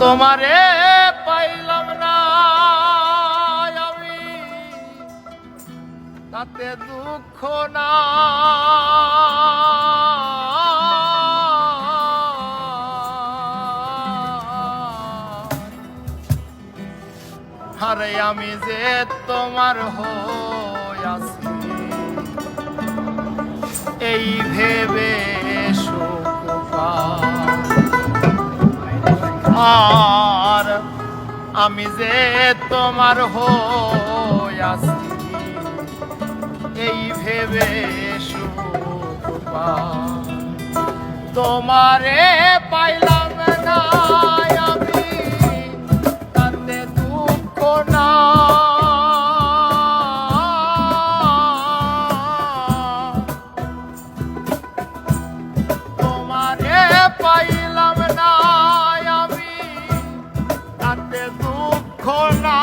তোমারে পাইলাম না তাতে দুঃখ না। আরে আমি যে তোমার হয়াছি এই ভেবে শোক পা তোমার আমি যে তোমার হইয়াছি এই ভেবে শুভ তোমারে corner.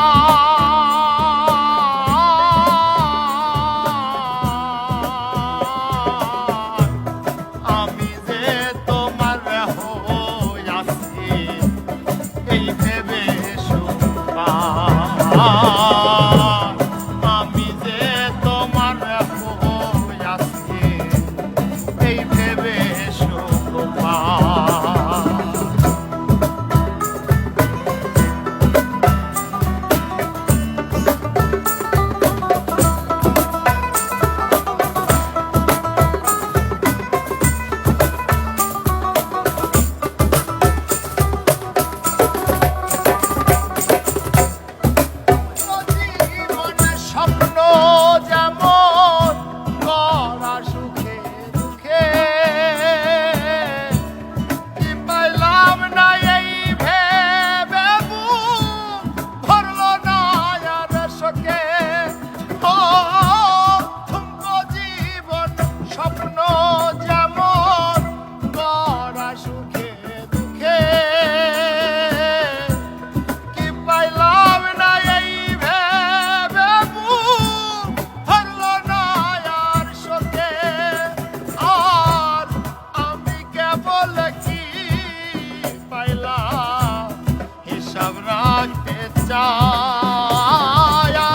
ছায়া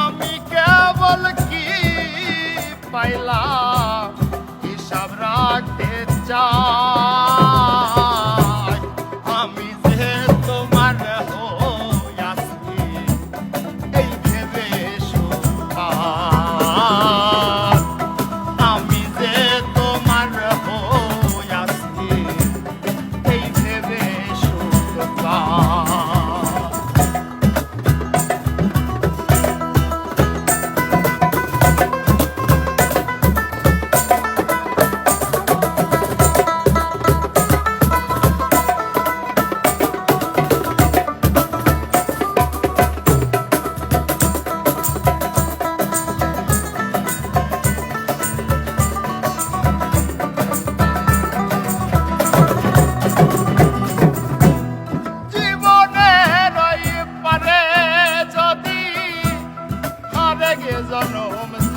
আমি কেবল কি পাইলাম? হিসাব রাখতে চা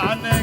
عنا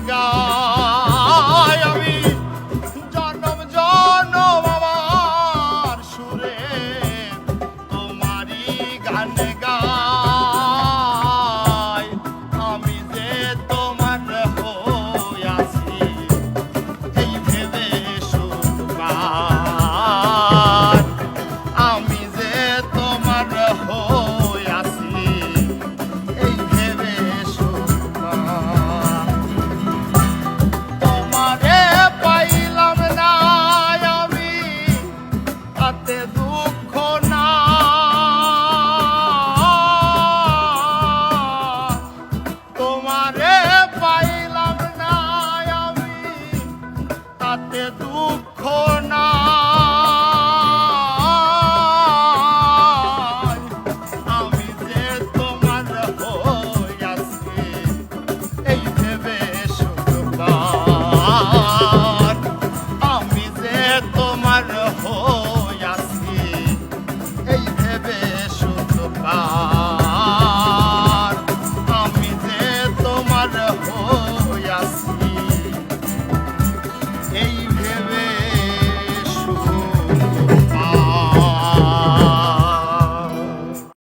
secreto.